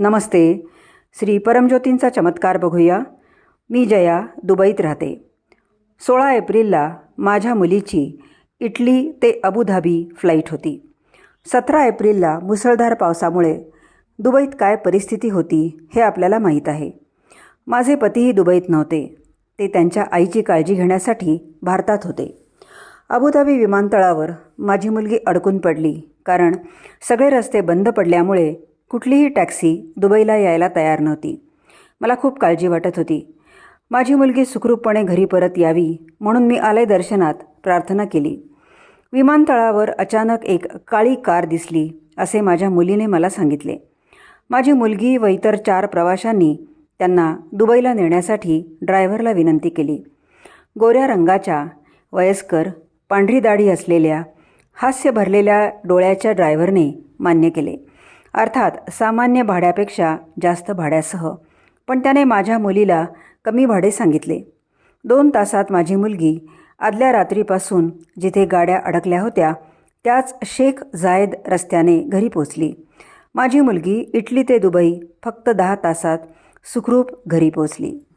नमस्ते. श्री परमज्योतींचा चमत्कार बघूया. मी जया दुबईत राहते. सोळा एप्रिलला माझ्या मुलीची इटली ते अबुधाबी फ्लाईट होती. सतरा एप्रिलला मुसळधार पावसामुळे दुबईत काय परिस्थिती होती हे आपल्याला माहीत आहे. माझे पतीही दुबईत नव्हते. ते त्यांच्या आईची काळजी घेण्यासाठी भारतात होते. अबुधाबी विमानतळावर माझी मुलगी अडकून पडली कारण सगळे रस्ते बंद पडल्यामुळे कुठलीही टॅक्सी दुबईला यायला तयार नव्हती. मला खूप काळजी वाटत होती. माझी मुलगी सुखरूपपणे घरी परत यावी म्हणून मी आलय दर्शनात प्रार्थना केली. विमानतळावर अचानक एक काळी कार दिसली असे माझ्या मुलीने मला सांगितले. माझी मुलगी व इतर चार प्रवाशांनी त्यांना दुबईला नेण्यासाठी ड्रायव्हरला विनंती केली. गोऱ्या रंगाच्या वयस्कर पांढरी दाढी असलेल्या हास्य भरलेल्या डोळ्याच्या ड्रायव्हरने मान्य केले. अर्थात सामान्य भाड्यापेक्षा जास्त भाड्यासह. पण त्याने माझ्या मुलीला कमी भाडे सांगितले. दोन तासात माझी मुलगी आदल्या रात्रीपासून जिथे गाड्या अडकल्या होत्या त्याच शेख जायद रस्त्याने घरी पोचली माझी मुलगी इटली ते दुबई फक्त दहा तासात सुखरूप घरी पोचली